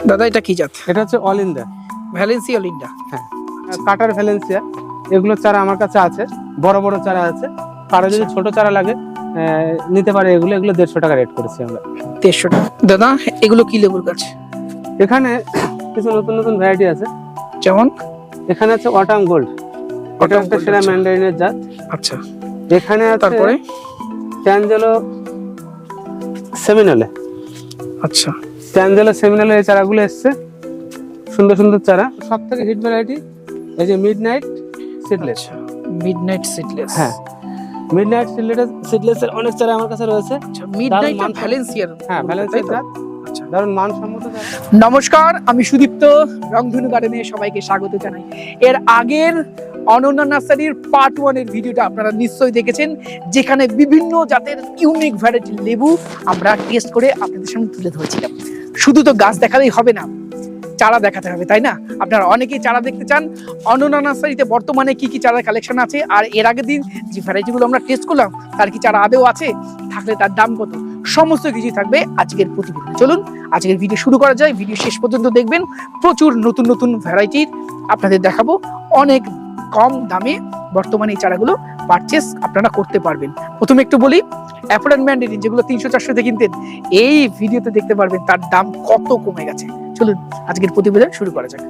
দাদা এটা কি জাত? এটা হচ্ছে অল ইন্ডিয়া ভ্যালেন্সিয়া লিন্ডা হ্যাঁ। Cutter Valencia. এগুলো চারা আমার কাছে আছে বড় বড় চারা আছে। কারও যদি ছোট চারা লাগে নিতে পারে এগুলো। এগুলো দেড়শো টাকা রেট করেছি আমরা। দেড়শো টাকা। দাদা এগুলো কি লেবুর গাছ? এখানে কিছু নতুন নতুন ভ্যারাইটি আছে। যেমন? এখানে আছে অটাম গোল্ড। Autumn একটা সেরা ম্যান্ডারিনের জাত। আচ্ছা। এখানে তারপরে? ট্যানজেলো সেমিনলে আচ্ছা। ট্যানজেলো সেমিনলে এই চারাগুলো এসছে। সুন্দর সুন্দর চারা। সব থেকে হিট ভ্যারাইটি এই যে মিড নাইট সিডলেস আচ্ছা মিডনাইট সিডলেস হ্যাঁ মিড নাইট সিডলেস সিডলেসের অনেক চারা আমার কাছে রয়েছে। আচ্ছা মিডনাইট মান- ভ্যালেন্সিয়ার হ্যাঁ ভ্যালেন্সিয়ার আচ্ছা। দারুণ মানসম্মত চারা। নমস্কার আমি সুদীপ্ত রংধনু গার্ডেনে সবাইকে স্বাগত জানাই। এর আগের অনন্য নার্সারির পার্ট ওয়ানের ভিডিওটা আপনারা নিশ্চয়ই দেখেছেন যেখানে বিভিন্ন জাতের ইউনিক ভ্যারাইটির লেবু আমরা টেস্ট করে আপনাদের সামনে তুলে ধরেছিলাম। শুধু তো গাছ দেখালেই হবে না, চারা দেখাতে হবে, তাই না? আপনারা অনেকেই চারা দেখতে চান। অনন্য নার্সারিতে বর্তমানে কি কি চারার কালেকশন আছে? আর এর আগের দিন যে ভ্যারাইটিগুলো আমরা টেস্ট করলাম, তার কি চারা আদেও আছে? থাকলে তার দাম কত? সমস্ত কিছুই থাকবে আজকের প্রতিবেদন। চলুন, আজকের ভিডিও শুরু করা যায়। ভিডিও শেষ পর্যন্ত দেখবেন। প্রচুর নতুন নতুন ভ্যারাইটির আপনাদের দেখাবো। অনেক কম দামে বর্তমানে এই চারাগুলো পারচেস আপনারা করতে পারবেন। প্রথমে একটু বলি ম্যান্ডেরিন যেগুলো তিনশো চারশোতে কিনতেন এই ভিডিওতে দেখতে পারবেন তার দাম কত কমে গেছে। চলুন আজকের প্রতিবেদন শুরু করা যাক।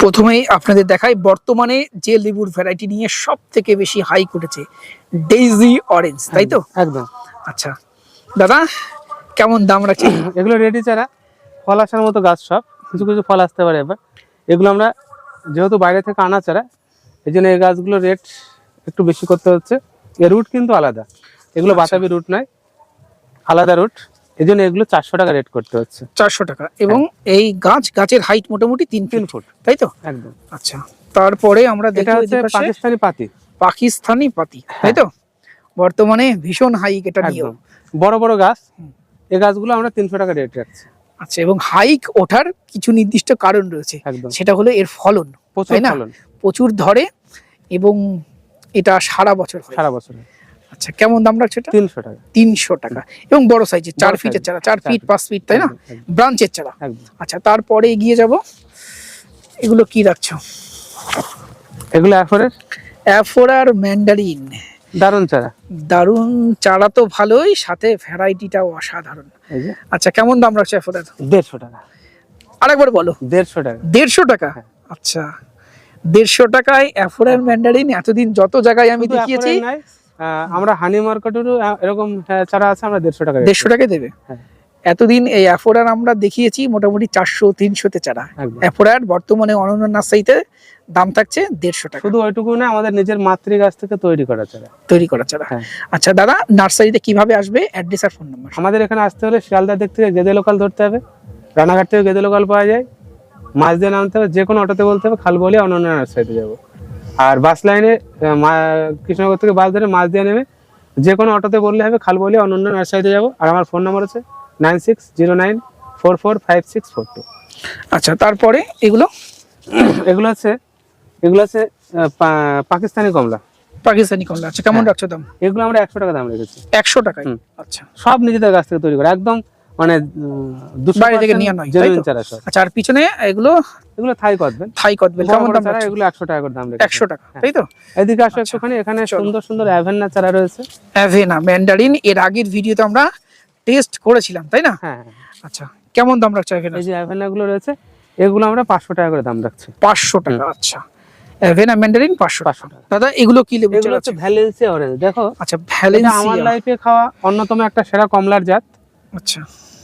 প্রথমেই আপনাদের দেখাই বর্তমানে যে লেবুর ভ্যারাইটি নিয়ে সব থেকে বেশি হাই উঠেছে ডেইজি অরেঞ্জ তাই তো? একদম। আচ্ছা। দাদা কেমন দাম রাখছেন? এগুলো রেডি চারা। ফল আসার মতো গাছ সব কিছু কিছু ফল আসতে পারে এবার। এগুলো আমরা যেহেতু বাইরে থেকে আনা চারা এই জন্য এই গাছগুলো রেট একটু বেশি করতে হচ্ছে। এর রুট কিন্তু আলাদা। এগুলো আচ্ছা। বাতাবি রুট নয় আলাদা রুট এই জন্য এগুলো চারশো টাকা রেট করতে হচ্ছে। চারশো টাকা। এবং এই গাছ গাছের হাইট মোটামুটি তিন তিন ফুট তাই তো? একদম। আচ্ছা। তারপরে আমরা দেখা হচ্ছে পাকিস্তানি পাতি। পাকিস্তানি পাতি তাই তো? বর্তমানে ভীষণ হাইক এটা বড় বড় গাছ। এই গাছগুলো আমরা তিনশো টাকা রেট রাখছি। আচ্ছা এবং হাইক ওঠার কিছু নির্দিষ্ট কারণ রয়েছে। সেটা হলো এর ফলন প্রচুর তাই না? প্রচুর ধরে এবং এটা সারা বছর সারা বছর আচ্ছা কেমন দাম রাখছে এটা? তিনশো টাকা। তিনশো টাকা। এবং বড় সাইজের চার ফিটের চারা চার ফিট পাঁচ ফিট তাই না? ব্রাঞ্চের চারা। আচ্ছা তারপরে এগিয়ে যাব। এগুলো কি রাখছো? এগুলো এরপরের অ্যাফোরার ম্যান্ডারিন দারুণ চারা। দারুণ চারা তো ভালোই সাথে ভ্যারাইটিটাও অসাধারণ। এই যে। আচ্ছা কেমন দাম রাখছে ফোনের দেড়শো টাকা। আরেকবার বলো। দেড়শো টাকা। দেড়শো টাকা? হ্যাঁ। আচ্ছা। দেড়শো টাকায় অ্যাফোরার ম্যান্ডারিন এতদিন যত জায়গায় আমি দেখিয়েছি আমরা হানি মার্কেটেরও এরকম আহ, চারা আছে আমরা দেড়শো টাকা দেড়শো টাকায় দেবে। হ্যাঁ। এতদিন এই অ্যাফোরার আমরা দেখিয়েছি মোটামুটি চারশো তিনশোতে চারা। অ্যাফোরার বর্তমানে অনন্য নার্সারিতে দাম থাকছে দেড়শো টাকা। শুধু ওইটুকু না আমাদের নিজের মাতৃ গাছ থেকে তৈরি করা চারা। তৈরি করা চারা। হ্যাঁ। আচ্ছা দাদা নার্সারিতে কীভাবে আসবে? অ্যাড্রেস আর ফোন নাম্বার আমাদের এখানে আসতে হলে শিয়ালদা দিক থেকে গেদে লোকাল ধরতে হবে। রানাঘাট থেকে গেদে লোকাল পাওয়া যায়। মাছ দিয়ে নামতে হবে যে কোনো অটোতে বলতে হবে খালবলি অনন্য নার্সারিতে যাব। আর বাস লাইনে কৃষ্ণনগর থেকে বাস ধরে মাছ দিয়ে নেবে যে কোনো অটোতে বললে হবে খালবলি অনন্য নার্সারিতে যাব। আর আমার ফোন নাম্বার আছে। Nine six zero nine four four five six four two. আচ্ছা তারপরে এগুলো? এগুলো আছে এগুলো আছে পাকিস্তানি কমলা। পাকিস্তানি কমলা। আচ্ছা কেমন হ্যাঁ। রাখছো দাম? এগুলো আমরা একশো টাকা দাম রেখেছি। একশো হুম। আচ্ছা। সব নিজেদের কাছ থেকে তৈরি করে একদম মানে বাইরে থেকে নিয়ে নয়, জেনুইন চারা সব। আচ্ছা আর পিছনে এগুলো? এগুলো থাই করবেন থাই কদবেল কেমন দাম রাখছো? এগুলো টাকা করে দাম টাকা হ্যাঁ। তাই তো? এদিকে আসো আচ্ছা। একটুখানি এখানে সুন্দর সুন্দর চারা রয়েছে। অ্যাভেনা ম্যান্ডারিন এর আগের ভিডিওতে আমরা টেস্ট করেছিলাম তাই না? হ্যাঁ। হ্যাঁ। আচ্ছা কেমন দাম রাখছো অ্যাভেনা এই যে অ্যাভেন্না গুলো রয়েছে এগুলো আমরা পাঁচশো টাকা করে দাম রাখছি। পাঁচশো টাকা আচ্ছা। অ্যাভেনা ম্যান্ডারিন পাঁচশো টাকা। দাদা এগুলো কি লেবু এগুলো হচ্ছে ভ্যালেন্সিয়া অরেঞ্জ দেখো আচ্ছা এটা আমার লাইফে খাওয়া অন্যতম একটা সেরা কমলার জাত। আচ্ছা।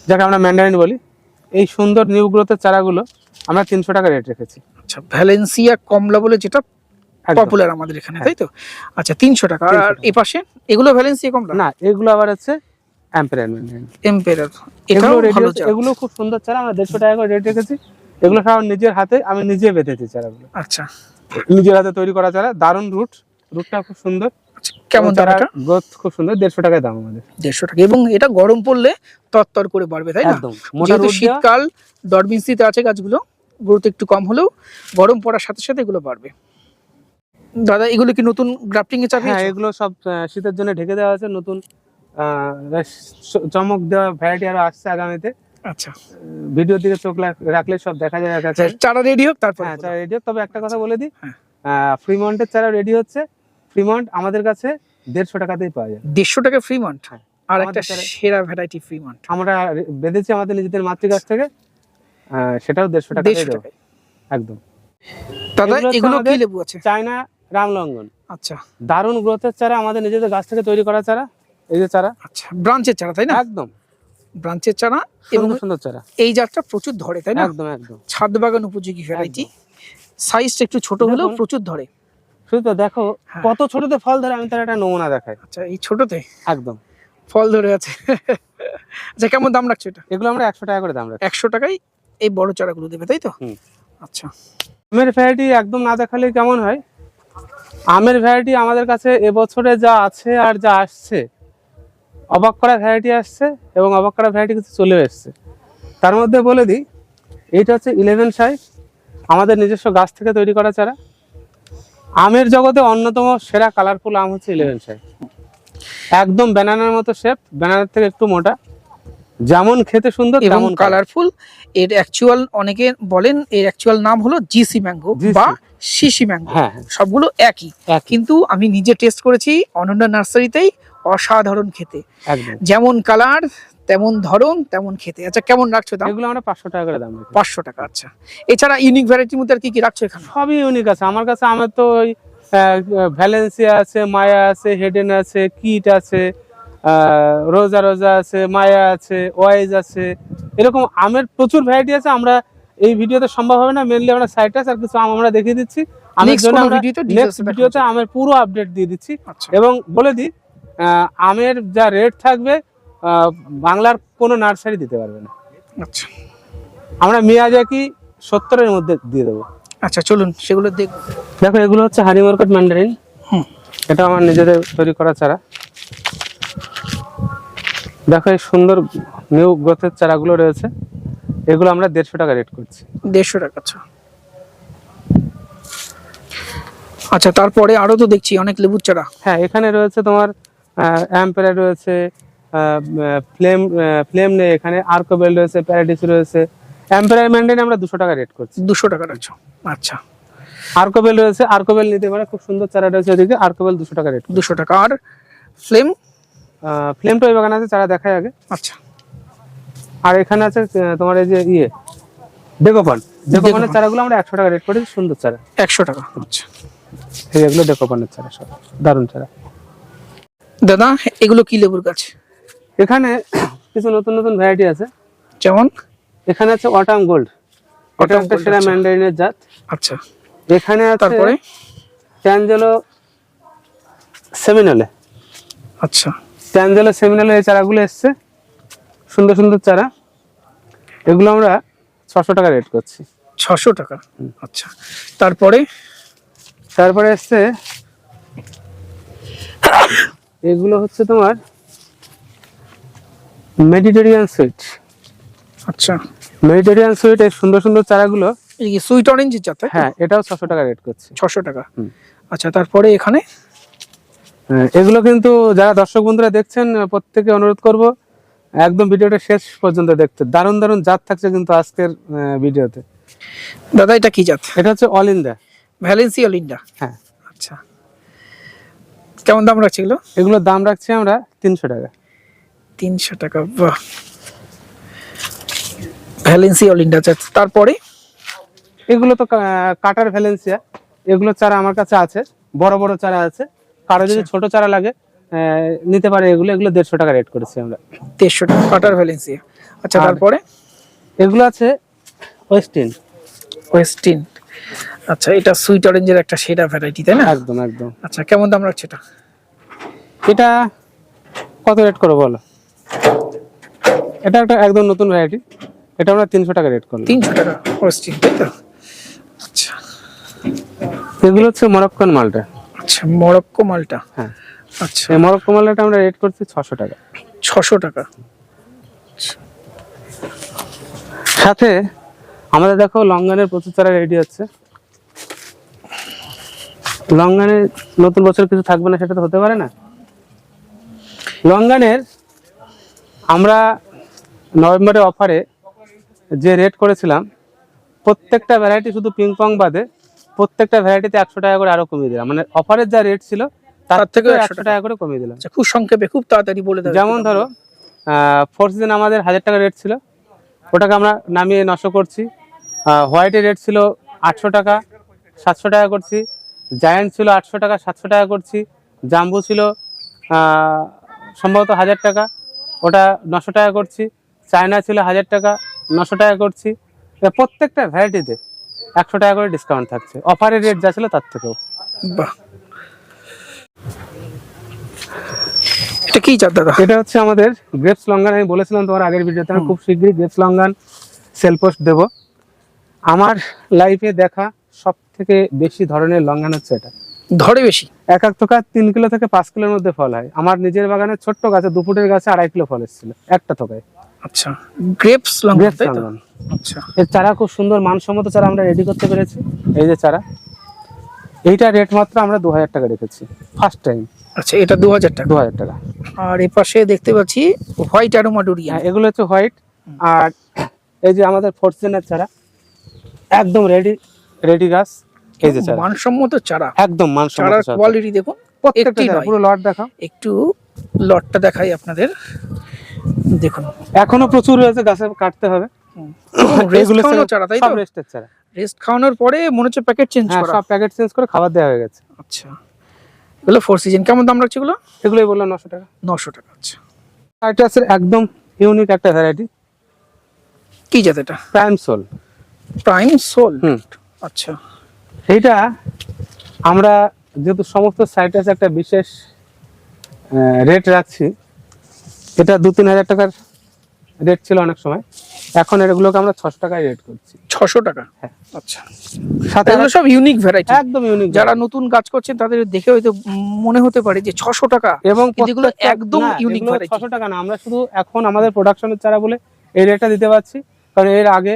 যাকে আমরা ম্যান্ডারিন বলি। এই সুন্দর নিউ গ্রোথের চারাগুলো আমরা তিনশো টাকা রেট রেখেছি। আচ্ছা ভ্যালেন্সিয়া কমলা বলে যেটা পপুলার আমাদের এখানে তাই তো? আচ্ছা তিনশো টাকা। আর 300 এ পাশে এগুলো ভ্যালেন্সিয়া কমলা? না এগুলো আবার হচ্ছে এগুলো খুব সুন্দর চারা আমরা দেড়শো টাকা করে রেট রেখেছি। এগুলো সব নিজের হাতে আমি নিজে বেঁধেছি চারাগুলো আচ্ছা। নিজের হাতে তৈরি করা চারা দারুণ রুট রুটটা খুব সুন্দর। আচ্ছা, কেমন গ্রোথ খুব সুন্দর দেড়শো টাকায় দাম আমাদের। দেড়শো টাকা। এবং এটা গরম পড়লে তরতর করে বাড়বে তাই না? একদম। যেহেতু শীতকাল ডরবিন্সিতে আছে গাছগুলো গ্রোথ একটু কম হলেও গরম পড়ার সাথে সাথে এগুলো বাড়বে। দাদা এগুলো কি নতুন গ্রাফটিং এ হ্যাঁ এগুলো সব শীতের জন্য ঢেকে দেওয়া আছে নতুন চমক দেওয়া ভ্যারাইটি আরও আসছে আগামীতে। আচ্ছা। ভিডিও দিকে চোখ রাখলে সব দেখা যায় আচ্ছা, চারা রেডি হোক তারপর হ্যাঁ চারা রেডি তবে একটা কথা বলে দিই। হ্যাঁ। ফ্রিমন্টের চারা রেডি হচ্ছে। ফ্রিমন্ট আমাদের কাছে দেড়শো টাকাতেই পাওয়া যায়। দেড়শো টাকা ফ্রিমন্ট হ্যাঁ। আর একটা সেরা ভ্যারাইটি ফ্রিমন্ট আমরা বেঁধেছি আমাদের নিজেদের মাতৃগাছ থেকে। আহ, সেটাও দেড়শো টাকা একদম। দাদা এগুলো কি লেবু আছে? চায়না রামলঙ্গন। আচ্ছা। দারুণ গ্রোথের চারা আমাদের নিজেদের গাছ থেকে তৈরি করা চারা। এই যে চারা? আচ্ছা ব্রাঞ্চের চারা তাই না? একদম। ব্রাঞ্চের চারা এবং সুন্দর চারা। এই জাতটা প্রচুর ধরে তাই না? একদম একদম। ছাদ বাগান উপযোগী ভ্যারাইটি সাইজটা একটু ছোট হলেও প্রচুর ধরে। শুধু তো দেখো হ্যাঁ। কত ছোটতে ফল ধরে আমি তার একটা নমুনা দেখাই। আচ্ছা এই ছোটতে? একদম। ফল ধরে আছে। আচ্ছা কেমন দাম রাখছো এটা? এগুলো আমরা একশো টাকা করে দাম রাখি একশো টাকায় এই বড় চারাগুলো দেবে তাই তো? আচ্ছা। আমের ভ্যারাইটি একদম না দেখালে কেমন হয়? আমের ভ্যারাইটি আমাদের কাছে এবছরে যা আছে আর যা আসছে অবাক করা ভ্যারাইটি আসছে এবং অবাক করা ভ্যারাইটি কিছু চলেও এসছে। তার মধ্যে বলে দিই এইটা হচ্ছে ইলেভেন সাইজ আমাদের নিজস্ব গাছ থেকে তৈরি করা চারা। আমের জগতে অন্যতম সেরা কালারফুল আম হচ্ছে ইলেভেন সাইজ একদম ব্যানানার মতো শেপ ব্যানানার থেকে একটু মোটা। যেমন খেতে সুন্দর তেমন কালারফুল এর অ্যাকচুয়াল অনেকে বলেন এর অ্যাকচুয়াল নাম হলো জিসি ম্যাঙ্গো বা শিশি ম্যাঙ্গো হ্যাঁ সবগুলো একই, কিন্তু আমি নিজে টেস্ট করেছি অনন্যা নার্সারিতেই অসাধারণ খেতে। যেমন কালার তেমন ধরন তেমন খেতে। আচ্ছা কেমন রাখছো দাম? এগুলো আমরা পাঁচশো টাকা করে দাম পাঁচশো টাকা আচ্ছা। এছাড়া ইউনিক ভ্যারাইটির মধ্যে আর কি কি রাখছো এখানে? সবই ইউনিক আছে। আমার কাছে আমার তো ওই ভ্যালেন্সিয়া আছে মায়া আছে হেডেন আছে কিট আছে রোজা রোজা আছে মায়া আছে ওয়াইজ আছে। এরকম আমের প্রচুর ভ্যারাইটি আছে। আমরা এই ভিডিওতে সম্ভব হবে না। মেনলি আমরা সাইটাস আর কিছু আম আমরা দেখিয়ে দিচ্ছি। আমের Next জন্য আমরা ভিডিওতে details নেক্সট ভিডিওতে আমের পুরো আপডেট দিয়ে দিচ্ছি। আচ্ছা। এবং বলে দিই আমের যা রেট থাকবে বাংলার কোনো নার্সারি দিতে পারবে না। আচ্ছা। আমরা মিয়াজাকি সত্তরের মধ্যে দিয়ে দেবো। আচ্ছা চলুন সেগুলো দেখব দেখো এগুলো হচ্ছে হানি মার্কেট ম্যান্ডারিন। এটা আমার নিজেদের তৈরি করা চারা। দেখো এই সুন্দর নিউ গ্রোথের চারাগুলো রয়েছে। এগুলো আমরা দেড়শো টাকা রেট করছি। দেড়শো টাকা আচ্ছা। আচ্ছা তারপরে আরও তো দেখছি অনেক লেবুর চারা। হ্যাঁ এখানে রয়েছে তোমার অ্যাম্পেরা রয়েছে ফ্লেম ফ্লেম নেই এখানে আর্কোবেল রয়েছে প্যারাডিস রয়েছে। অ্যাম্পেরার ম্যান্ডারিন আমরা দুশো টাকা রেট করছি। দুশো টাকা রাখছো আচ্ছা। আর্কোবেল রয়েছে আর্কোবেল নিতে পারে খুব সুন্দর চারা রয়েছে ওদিকে আর্কোবেল দুশো টাকা রেট দুশো টাকা। আর ফ্লেম ফ্লেম তো ওই বাগান আছে চারা দেখায় আগে। আচ্ছা। আর এখানে আছে তোমার এই যে ইয়ে ডেকোপান ডেকোপানের চারাগুলো আমরা একশো টাকা রেট করেছি সুন্দর চারা। একশো টাকা। আচ্ছা। এগুলো ডেকোপানের চারা সব দারুণ চারা। দাদা এগুলো কি লেবুর গাছ? এখানে কিছু নতুন নতুন ভ্যারাইটি আছে। যেমন? এখানে আছে অটাম গোল্ড। এটা একটা সেরা আচ্ছা। ম্যান্ডারিনের জাত। আচ্ছা। এখানে তারপরে? ট্যানজেলো সেমিনালে আচ্ছা। ট্যানজেলো সেমিনালে এই চারাগুলো এসছে। সুন্দর সুন্দর চারা। এগুলো আমরা ছশো টাকা রেট করছি। ছশো টাকা? আচ্ছা। তারপরে? তারপরে এসছে এগুলো হচ্ছে তোমার মেডিটেরিয়ান সুইট আচ্ছা। মেডিটেরিয়ান সুইট এর সুন্দর সুন্দর চারাগুলো এই কি সুইট অরেঞ্জের জাত হ্যাঁ এটাও ছশো টাকা রেট করছে। ছশো টাকা। আচ্ছা তারপরে এখানে? এগুলো কিন্তু যারা দর্শক বন্ধুরা দেখছেন প্রত্যেকে অনুরোধ করব একদম ভিডিওটা শেষ পর্যন্ত দেখতে। দারুণ দারুণ জাত থাকছে কিন্তু আজকের ভিডিওতে। দাদা এটা কি জাত? এটা হচ্ছে অল ইন্ডিয়া। ভ্যালেন্সিয়া লিন্ডা হ্যাঁ। আচ্ছা। কেমন দাম রাখছে এগুলো? এগুলোর দাম রাখছি আমরা তিনশো টাকা। তিনশো টাকা বাহ। ভ্যালেন্সিয়া লিন্ডা জাত তারপরে? এগুলো তো কাটার ভ্যালেন্সিয়া এগুলো চারা আমার কাছে আছে। বড় বড় চারা আছে। কারও যদি ছোট চারা লাগে নিতে পারে এগুলো। এগুলো দেড়শো টাকা রেট করেছি আমরা। দেড়শো টাকা কাটার ভ্যালেন্সিয়া আচ্ছা তারপরে? এগুলো আছে ওয়েস্টিন ওয়েস্টিন আচ্ছা এটা সুইট অরেঞ্জের একটা সেরা ভ্যারাইটি তাই না? একদম একদম। আচ্ছা কেমন দাম রাখছে এটা? এটা কত রেট করো বলো? এটা একটা একদম নতুন ভ্যারাইটি এটা আমরা তিনশো টাকা রেট করলাম। তিনশো টাকা তাই তো? আচ্ছা। এগুলো হচ্ছে মরক্কন মালটা। আচ্ছা মরক্কো মালটা? হ্যাঁ। আচ্ছা। এই মরক্কো মালটা আমরা রেট করছি ছশো টাকা। ছশো টাকা? সাথে আমাদের দেখো লঙ্গানের প্রচুর চারা রেডি হচ্ছে লঙ্গানে নতুন বছর কিছু থাকবে না সেটা তো হতে পারে না। লঙ্গানের আমরা নভেম্বরের অফারে যে রেট করেছিলাম প্রত্যেকটা ভ্যারাইটি শুধু পিং পং বাদে প্রত্যেকটা ভ্যারাইটিতে একশো টাকা করে আরও কমিয়ে দিলাম। মানে অফারের যা রেট ছিল তার 100 একশো টাকা। করে কমিয়ে দিলাম। আচ্ছা খুব সংক্ষেপে খুব তাড়াতাড়ি বলে দেবে যেমন ধরো ফোর সিজন আমাদের হাজার টাকা রেট ছিল। ওটাকে আমরা নামিয়ে নশো করছি। হোয়াইটের রেট ছিল আটশো টাকা সাতশো টাকা করছি। জায়ান্ট ছিল আটশো টাকা সাতশো টাকা করছি। জাম্বু ছিল সম্ভবত হাজার টাকা। ওটা নশো টাকা করছি। চায়না ছিল হাজার টাকা নশো টাকা করছি। প্রত্যেকটা ভ্যারাইটিতে একশো টাকা করে ডিসকাউন্ট থাকছে। অফারের রেট যা ছিল তার থেকেও। বাহ। এটা কি দাদা? এটা হচ্ছে আমাদের গ্রেপস লঙ্গান আমি বলেছিলাম তোমার আগের ভিডিওতে আমি খুব শীঘ্রই গ্রেপস লঙ্গান সেল পোস্ট দেবো। আমার লাইফে দেখা সব থেকে বেশি ধরনের লঙ্গান হচ্ছে এটা? ধরে বেশি? এক এক থোকা তিন কিলো থেকে পাঁচ কিলোর মধ্যে ফল হয়। আমার নিজের বাগানে ছোট্ট গাছে দু ফুটের গাছে আড়াই কিলো ফল এসেছিল একটা থোকায়। আচ্ছা। গ্রেপস আচ্ছা। এর চারা খুব সুন্দর মানসম্মত চারা আমরা রেডি করতে পেরেছি। এই যে চারা এইটা রেট মাত্র আমরা দু হাজার টাকা রেখেছি ফার্স্ট টাইম আচ্ছা এটা দু হাজার টাকা? দু হাজার টাকা। আর পাশে দেখতে পাচ্ছি হোয়াইট অ্যারোমাডোরিয়া হ্যাঁ এগুলো হচ্ছে হোয়াইট। আর এই যে আমাদের ফোর্সেনের চারা একদম রেডি রেডি গাছ এই যে চারা। মানসম্মত চারা। একদম মানসম্মত চারার চারা। কোয়ালিটি দেখুন প্রত্যেকটা পুরো লট দেখা একটু লটটা দেখাই আপনাদের। দেখুন। এখনও প্রচুর রয়েছে গাছে কাটতে হবে। চারা তাই তো? রেস্টের চারা। রেস্ট খাওয়ানোর পরে মনে হচ্ছে প্যাকেট চেঞ্জ করা। সব প্যাকেট চেঞ্জ করে খাবার দেওয়া হয়ে গেছে। আচ্ছা। এগুলো ফোর সিজন কেমন দাম রাখছে এগুলো? এগুলোই বললাম নশো টাকা। নশো টাকা আচ্ছা। সাইট্রাসের একদম ইউনিক একটা ভ্যারাইটি কি জাত এটা? প্রাইম সোল প্রাইম সোল হুম। আচ্ছা। এইটা আমরা যেহেতু সমস্ত সাইট্রাস একটা বিশেষ রেট রাখছি এটা দু তিন হাজার টাকার রেট ছিল অনেক সময়। এখন এগুলোকে আমরা ছশো টাকায় রেট করছি। ছশো টাকা? হ্যাঁ। আচ্ছা। সাথে এগুলো সব ইউনিক ভ্যারাইটি একদম ইউনিক যারা নতুন কাজ করছেন তাদের দেখে হয়তো মনে হতে পারে যে ছশো টাকা। এবং এগুলো একদম এগুলো variety। 600 টাকা না আমরা শুধু এখন আমাদের প্রোডাকশনের চারা বলে এই রেটটা দিতে পারছি। কারণ এর আগে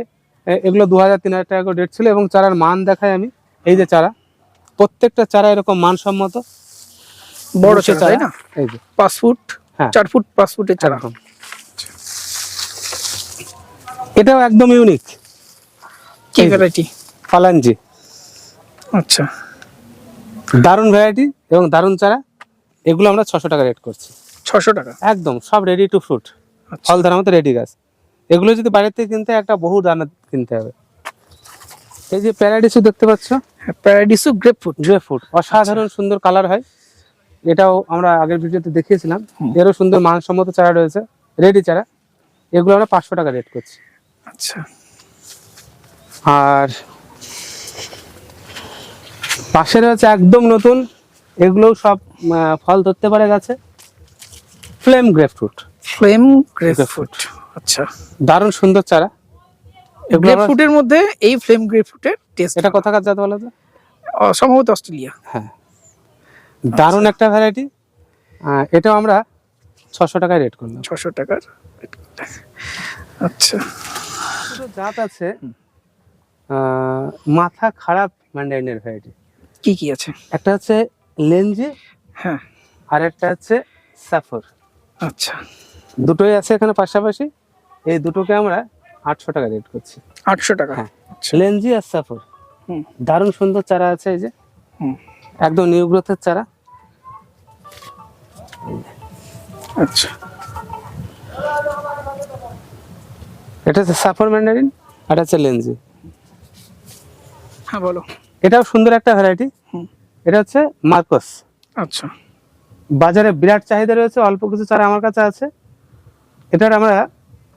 এগুলো দু হাজার তিন হাজার টাকা করে রেট ছিল এবং চারার মান দেখাই আমি। এই যে চারা প্রত্যেকটা চারা এরকম মানসম্মত। বড় বুশে চারা না? এই যে। পাঁচ ফুট হ্যাঁ। চার ফুট পাঁচ ফুটের চারা। এটাও একদম ইউনিক কি ভ্যারাইটি ফালাঞ্জি আচ্ছা। দারুণ ভ্যারাইটি এবং দারুণ চারা। এগুলো আমরা ছশো টাকা রেট করছি। ছশো টাকা? একদম সব রেডি টু ফ্রুট ফল ধরার মতো রেডি গাছ। এগুলো যদি বাইরে থেকে কিনতে হয়, একটা বহু দানা কিনতে হবে। এই যে প্যারাডিসু দেখতে পাচ্ছ? প্যারাডিসু গ্রেপ ফুড গ্রে ফুড অসাধারণ সুন্দর কালার হয়। এটাও আমরা আগের ভিডিওতে দেখিয়েছিলাম। এরও সুন্দর মানসম্মত চারা রয়েছে। রেডি চারা। এগুলো আমরা পাঁচশো টাকা রেট করছি। আচ্ছা। আর পাশে রয়েছে একদম নতুন। এগুলোও সব ফল ধরতে পারে গাছে। ফ্লেম গ্রেপ ফ্রুট ফ্লেম গ্রেপ Grapefruit। ফুড আচ্ছা। দারুণ সুন্দর চারা। এগুলো গ্রেপ মধ্যে এই ফ্লেম গ্রেপ ফুডের টেস্ট এটা কোথাকার জাত বলো তো? সম্ভবত অস্ট্রেলিয়া। হ্যাঁ। দারুণ একটা ভ্যারাইটি এটাও আমরা ছশো টাকায় রেট করলাম। ছশো টাকার আচ্ছা। জাত আছে। মাথা খারাপ ম্যান্ডারিনের ভ্যারাইটি কি কি আছে? একটা হচ্ছে লেঞ্জি হ্যাঁ। আর একটা হচ্ছে সাফর আচ্ছা। দুটোই আছে এখানে পাশাপাশি। এই দুটোকে আমরা আটশো টাকা রেট করছি। আটশো টাকা। হ্যাঁ। আচ্ছা। লেঞ্জি আর সাফর। হুম। দারুণ সুন্দর চারা আছে এই যে। একদম নিউ গ্রোথের চারা। আচ্ছা। এটা হচ্ছে সাফর ম্যান্ডারিন আর এটা হচ্ছে লেঞ্জি হ্যাঁ বলো। এটাও সুন্দর একটা ভ্যারাইটি এটা হচ্ছে মার্কস। আচ্ছা। বাজারে বিরাট চাহিদা রয়েছে অল্প কিছু চারা আমার কাছে আছে। এটার আমরা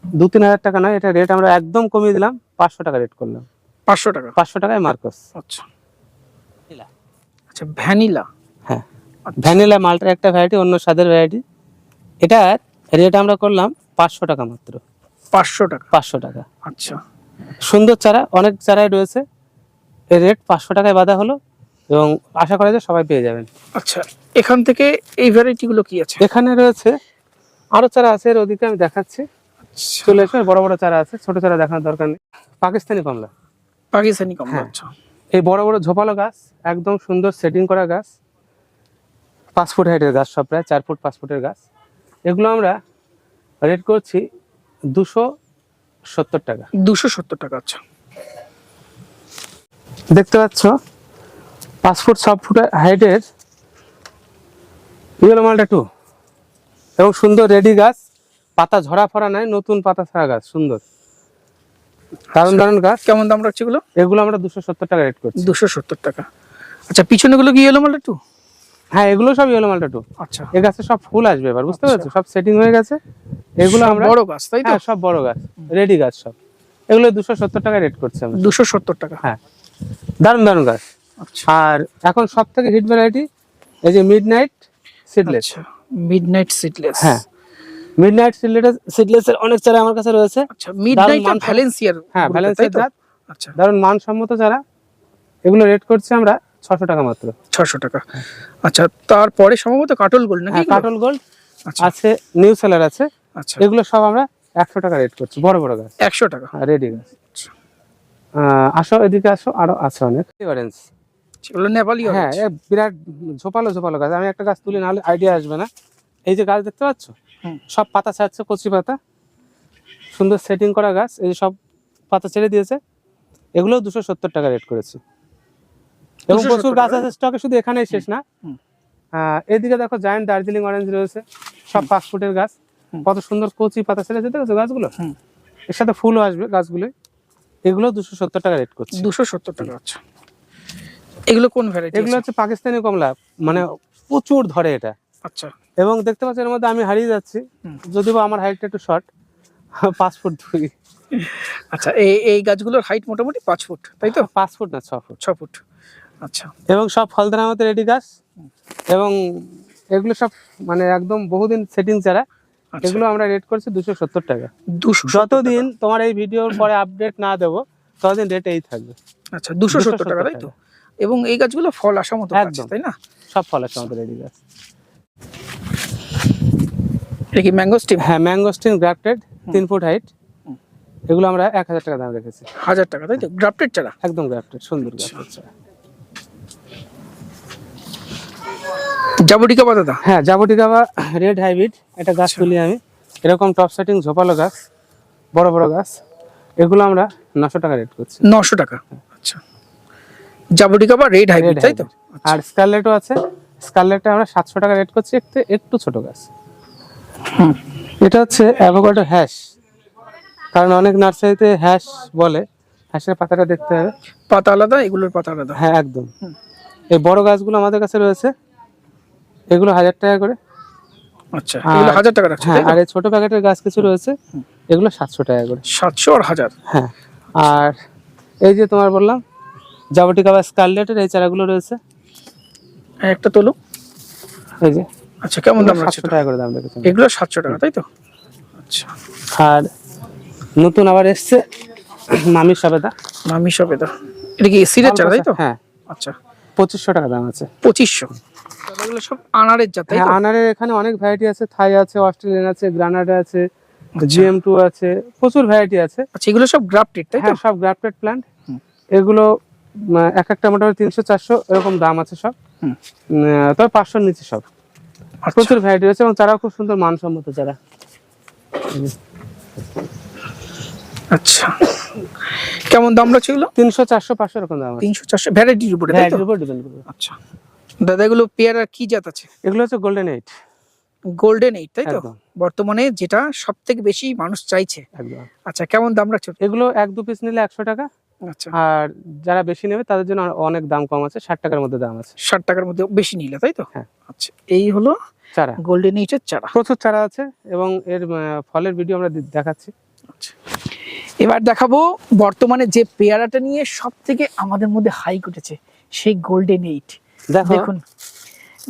দু তিন হাজার টাকা নয় এটা রেট আমরা একদম কমিয়ে দিলাম পাঁচশো টাকা রেট করলাম। পাঁচশো টাকা? পাঁচশো টাকায় মার্কস। আচ্ছা। আচ্ছা ভ্যানিলা? হ্যাঁ। ভ্যানিলা মালটার একটা ভ্যারাইটি অন্য স্বাদের ভ্যারাইটি এটার রেট আমরা করলাম পাঁচশো টাকা মাত্র। পাঁচশো টাকা? পাঁচশো টাকা। আচ্ছা। সুন্দর চারা অনেক চারাই রয়েছে। এর রেট পাঁচশো টাকায় বাঁধা হলো এবং আশা করা যায় সবাই পেয়ে যাবেন। আচ্ছা এখান থেকে এই ভ্যারাইটিগুলো কি আছে? এখানে রয়েছে আরও চারা আছে এর ওদিকে আমি দেখাচ্ছি। আচ্ছা, চলে এসে বড় বড় চারা আছে ছোট চারা দেখানোর দরকার নেই। পাকিস্তানি কমলা। পাকিস্তানি কমলা হ্যাঁ। আচ্ছা। এই বড় বড় ঝোপালো গাছ একদম সুন্দর সেটিং করা গাছ। পাঁচ ফুট হাইটের গাছ সব প্রায় চার ফুট পাঁচ ফুটের গাছ। এগুলো আমরা রেট করছি দুশো সত্তর টাকা। দুশো সত্তর টাকা আচ্ছা। দেখতে পাচ্ছ পাঁচ ফুট ছ ফুট হাইটের ইয়েলো মালটা টু। এবং সুন্দর রেডি গাছ। পাতা ঝরা ফরা নাই নতুন পাতা ছাড়া গাছ সুন্দর। দারুণ দারুণ গাছ কেমন দাম রাখছে এগুলো? এগুলো আমরা দুশো সত্তর টাকা রেট করছি। দুশো সত্তর টাকা। আচ্ছা পিছনে গুলো কি এলো মালটা একটু? হ্যাঁ এগুলো সব ইয়েলো মালটা টু আচ্ছা। এ গাছে সব ফুল আসবে এবার বুঝতে পারছ? সব সেটিং হয়ে গেছে। এগুলো আমরা বড় গাছ তাই তো? হ্যাঁ সব বড় গাছ রেডি গাছ সব। এগুলো দুশো সত্তর টাকা রেট করছে আমরা। দুশো সত্তর টাকা? হ্যাঁ। দারুণ দারুণ গাছ। আচ্ছা। আর এখন সব থেকে হিট ভ্যারাইটি এই যে মিড নাইট সিডলেস আচ্ছা মিডনাইট সিডলেস হ্যাঁ। মিড নাইট সিডলেস সিডলেস এর অনেক চারা আমার কাছে রয়েছে। আচ্ছা মিডনাইট মান- ভ্যালেন্সিয়ার হ্যাঁ ভ্যালেন্সিয়ার জাত। আচ্ছা। দারুণ মানসম্মত চারা। এগুলো রেট করছি আমরা ছশো টাকা মাত্র। ছশো টাকা। আচ্ছা তারপরে সম্ভবত কাটল গোল্ড নাকি হ্যাঁ কাটল গোল্ড আচ্ছা। আছে নিউ সেলার আছে। আচ্ছা। এগুলো সব আমরা একশো টাকা রেট করছি বড় বড় গাছ। একশো টাকা। রেডি গাছ। আহ, আসো এদিকে আসো আরও আছে অনেক। অরেঞ্জ নেপালি হ্যাঁ এ বিরাট ঝোপালো ঝোপালো গাছ। আমি একটা গাছ তুলি নাহলে আইডিয়া আসবে না। এই যে গাছ দেখতে পাচ্ছ। সব পাতা ছাড়ছে কচি পাতা। সুন্দর সেটিং করা গাছ এই সব পাতা ছেড়ে দিয়েছে। এগুলো দুশো সত্তর টাকা রেট করেছি। এবং প্রচুর গাছ আছে স্টকে শুধু এখানেই শেষ না। এদিকে দেখো জায়েন্ট দার্জিলিং অরেঞ্জ রয়েছে সব পাঁচ ফুটের গাছ। কত সুন্দর কচি পাতা ছেড়েছে দেখেছ গাছগুলো? এর সাথে ফুলও আসবে গাছগুলো এগুলো দুশো সত্তর টাকা রেট করছে। দুশো সত্তর টাকা আচ্ছা। এগুলো কোন ভ্যারাইটি এগুলো হচ্ছে পাকিস্তানি কমলা মানে প্রচুর ধরে এটা। আচ্ছা। এবং দেখতে পাচ্ছি এর মধ্যে আমি হারিয়ে যাচ্ছি। যদিও আমার হাইটটা একটু শর্ট পাঁচ ফুট দুই। আচ্ছা এই এই গাছগুলোর হাইট মোটামুটি পাঁচ ফুট তাই তো? পাঁচ ফুট না ছ ফুট ছ ফুট আচ্ছা। এবং সব ফল ফলদানার মধ্যে রেডি গাছ। এবং এগুলো সব মানে একদম বহুদিন সেটিং ছাড়া আচ্ছা। এগুলো আমরা রেট করছি দুশো সত্তর টাকা। দুশো যতদিন তোমার এই ভিডিওর পরে আপডেট না দেবো ততদিন রেট এই থাকবে। আচ্ছা দুশো সত্তর টাকা তাই তো? এবং এই গাছগুলো ফল আসা মতো একদম। তাই না? সব ফল আছে আমাদের রেডি গাছ। এটা কি ম্যাঙ্গো স্টিম হ্যাঁ ম্যাঙ্গোস্টিন গ্রাফটেড তিন ফুট হাইট এগুলো আমরা এক হাজার টাকা দাম রেখেছি। হাজার টাকা তাই তো? গ্রাফটেড চারা একদম গ্রাফটেড সুন্দর আচ্ছা। গ্রাফটেড জাবটিকা পাতা হ্যাঁ জাবটিকা বা রেড হাইব্রিড একটা গাছ তুলি আমি। এরকম টপ সেটিং ঝোপালো গাছ বড় বড় গাছ। এগুলো আমরা নশো টাকা রেট করছি। নশো টাকা আচ্ছা। জাবটিকা বা রেড হাইব্রিড তাই তো? আর স্কারলেটও আছে। স্কারলেটটা আমরা সাতশো টাকা রেট করছি একটু একটু ছোট গাছ। এটা হচ্ছে অ্যাভোকাডো হ্যাশ কারণ অনেক নার্সারিতে হ্যাশ বলে। হ্যাশের পাতাটা দেখতে হবে। পাতা আলাদা এগুলোর পাতা আলাদা। হ্যাঁ একদম। এই বড় গাছগুলো আমাদের কাছে রয়েছে। এগুলো হাজার টাকা করে। আচ্ছা এগুলো হাজার টাকা রাখছে হ্যাঁ আর এই ছোট প্যাকেটের গাছ কিছু রয়েছে। এগুলো সাতশো টাকা করে। সাতশো আর হাজার? হ্যাঁ। আর এই যে তোমার বললাম জাবটিকা বা স্কারলেটের এই চারাগুলো রয়েছে। একটা তোলো। এই যে। আচ্ছা কেমন দাম সাতশো টাকা করে দাম রেখেছে এগুলো সাতশো টাকা তাই তো? আচ্ছা। আর নতুন আবার এসছে মামির সবেদা। মামি সবেদা। এটা কি সিরের চারা তাই তো? হ্যাঁ। আচ্ছা। পঁচিশশো টাকা দাম আছে। পঁচিশশো। এগুলো সব আনারের জাত তাই হ্যাঁ তো আনারের এখানে অনেক ভ্যারাইটি আছে। থাই আছে অস্ট্রেলিয়ান আছে গ্রানাডা আছে জিএম টু আছে প্রচুর ভ্যারাইটি আছে। আচ্ছা এগুলো সব গ্রাফটেড তাই তো? হ্যাঁ সব গ্রাফটেড প্ল্যান্ট এগুলো এক একটা মোটামুটি তিনশো চারশো এরকম দাম আছে সব। তবে পাঁচশোর নিচে সব। আচ্ছা প্রচুর ভ্যারাইটি আছে এবং চারাও খুব সুন্দর মানসম্মত চারা আচ্ছা। কেমন দাম এগুলো তিনশো চারশো পাঁচশো এরকম দাম তিনশো চারশো ভ্যারাইটির উপরে ভ্যারাইটির উপর ডিপেন্ড করবে। আচ্ছা। দাদা এগুলো পেয়ারা কি জাত আছে? এগুলো হচ্ছে গোল্ডেন এইট গোল্ডেন এইট তাই তো? বর্তমানে যেটা সব থেকে বেশি মানুষ চাইছে। আচ্ছা কেমন দাম রাখছো এগুলো এক দু পিস নিলে একশো টাকা। আচ্ছা আর যারা বেশি নেবে তাদের জন্য অনেক দাম কম আছে ষাট টাকার মধ্যে দাম আছে। ষাট টাকার মধ্যে বেশি নিলে তাই তো? হ্যাঁ। আচ্ছা এই হলো চারা। গোল্ডেন এইটের চারা। প্রচুর চারা আছে এবং এর ফলের ভিডিও আমরা দেখাচ্ছি। আচ্ছা এবার দেখাবো বর্তমানে যে পেয়ারাটা নিয়ে সব থেকে আমাদের মধ্যে হাই উঠেছে সেই গোল্ডেন এইট দেখুন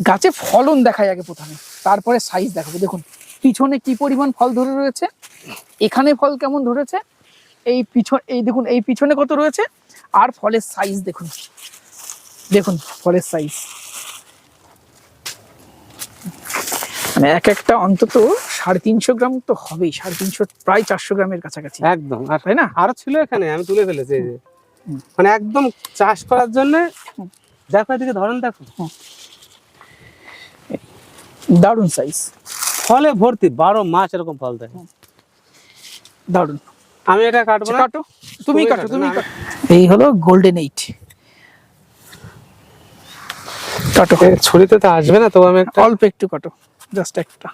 গাছে ফলন দেখায় আগে প্রথমে তারপরে সাইজ দেখাবো। দেখুন পিছনে কি পরিমাণ ফল ধরে রয়েছে এখানে ফল কেমন ধরেছে এই পিছন এই দেখুন এই পিছনে কত রয়েছে? আর ফলের সাইজ দেখুন। দেখুন ফলের সাইজ মানে এক একটা অন্তত সাড়ে তিনশো গ্রাম তো হবেই সাড়ে তিনশো প্রায় চারশো গ্রামের কাছাকাছি। একদম আর তাই না? আরও ছিল এখানে আমি তুলে ফেলেছি এই যে। মানে একদম চাষ করার জন্য দেখো এদিকে ধরন দেখো। দারুণ সাইজ ফলে ভর্তি বারো মাস এরকম ফল দেয়। দারুণ আমি এটা কাটবো না। কাটো। তুমি তুমি কাটো তুমি কাটো। এই হলো গোল্ডেন এইট কাটো। ছুরিতে তো আসবে না তবু আমি একটা অল্প একটু কাটো জাস্ট একটা।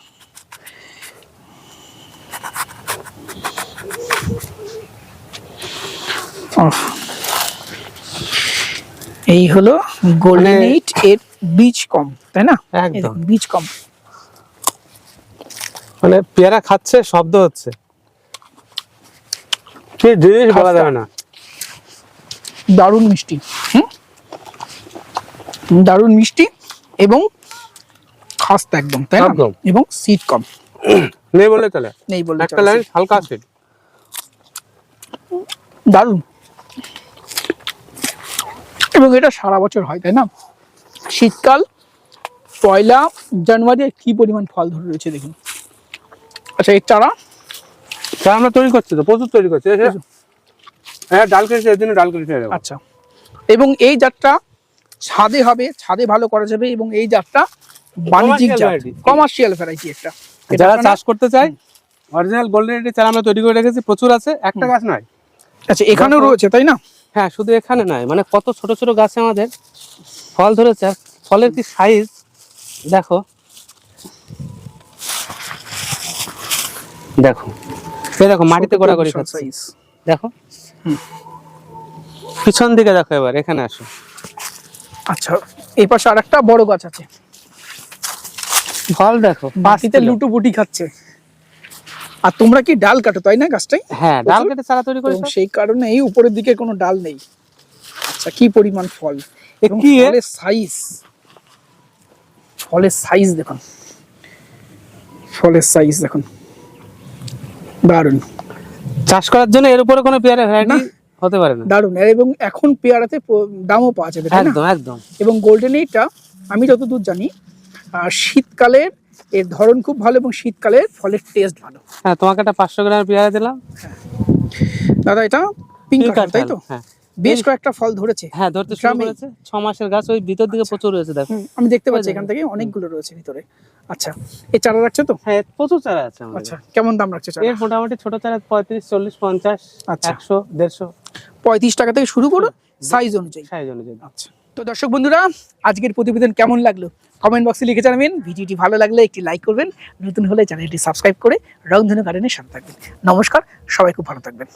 এই হলো গোল্ডেন মানে- এইট এর বীজ কম তাই না? একদম। বীজ কম। মানে পেয়ারা খাচ্ছে শব্দ হচ্ছে। কি জিনিস বলা। যাবে না। দারুণ মিষ্টি। হুম? দারুণ মিষ্টি এবং খাস্তা একদম তাই না। এবং সিট কম। নেই বললে চলে। নেই বললে একটা। লাইন হালকা সিট দারুণ। এবং এটা সারা বছর হয় তাই না? শীতকাল পয়লা জানুয়ারি কি পরিমাণ ফল ধরে রয়েছে দেখুন। আচ্ছা এর চারা তা আমরা তৈরি করছি তো প্রচুর তৈরি করছি হ্যাঁ ডাল কেটেছে এদিনে ডাল কেটেছে আচ্ছা। এবং এই জাতটা ছাদে হবে ছাদে ভালো করা যাবে এবং এই জাতটা বাণিজ্যিক জাত কমার্শিয়াল ভ্যারাইটি একটা। যারা চাষ করতে চায় অরিজিনাল গোল্ডেন রেডি চারা আমরা তৈরি করে রেখেছি প্রচুর আছে একটা গাছ নয় আচ্ছা এখানেও রয়েছে তাই না? হ্যাঁ শুধু এখানে নয় মানে কত ছোট ছোট গাছে আমাদের ফল ধরেছে আর ফলের কি সাইজ দেখো। দেখো। দেখো মাটিতে গোড়াগড়ি খাচ্ছে। দেখো। পিছন দিকে দেখো এবার এখানে আসো। আচ্ছা এই পাশে আর একটা বড় গাছ আছে। ফল দেখো বাকিতে লুটু পুটি খাচ্ছে। আর তোমরা কি ডাল কাটো তাই না গাছটাই হ্যাঁ ডাল কেটে চারা তৈরি করেছ? সেই কারণে এই উপরের দিকে কোনো ডাল নেই। আচ্ছা কি পরিমাণ ফল? কি ফলের সাইজ ফলের সাইজ দেখুন। ফলের সাইজ দেখুন। দারুণ। চাষ করার জন্য এর উপরে কোনো পেয়ারা ভ্যারাইটি হতে পারে না। দারুণ। এবং এখন পেয়ারাতে দামও পাওয়া যাবে একদম একদম। এবং গোল্ডেন এইটা আমি যতদূর জানি শীতকালের এর ধরন খুব ভালো এবং শীতকালের ফলের টেস্ট ভালো। হ্যাঁ তোমাকে একটা পাঁচশো গ্রাম পেয়ারা দিলাম। দাদা এটা পিঙ্ক কালার তাই তো? হ্যাঁ। বেশ কয়েকটা ফল ধরেছে হ্যাঁ ধরতে শুরু করেছে। ছ মাসের গাছ ওই ভিতর দিকে প্রচুর রয়েছে দেখো। আমি দেখতে পাচ্ছি এখান থেকে অনেকগুলো রয়েছে ভিতরে। আচ্ছা এই চারা রাখছে তো? হ্যাঁ প্রচুর চারা আছে আচ্ছা কেমন দাম রাখছে চারা? এর মোটামুটি ছোট চারা পঁয়ত্রিশ চল্লিশ পঞ্চাশ আচ্ছা। একশো দেড়শো। পঁয়ত্রিশ টাকা থেকে শুরু করো সাইজ অনুযায়ী। সাইজ অনুযায়ী। আচ্ছা তো দর্শক বন্ধুরা আজকের প্রতিবেদন কেমন লাগল? কমেন্ট বক্সে লিখে জানাবেন। ভিডিওটি ভালো লাগলে একটি লাইক করবেন। নতুন হলে চ্যানেলটি সাবস্ক্রাইব করে রংধনু গার্ডেনের সাথে থাকবেন। নমস্কার সবাই খুব ভালো থাকবেন।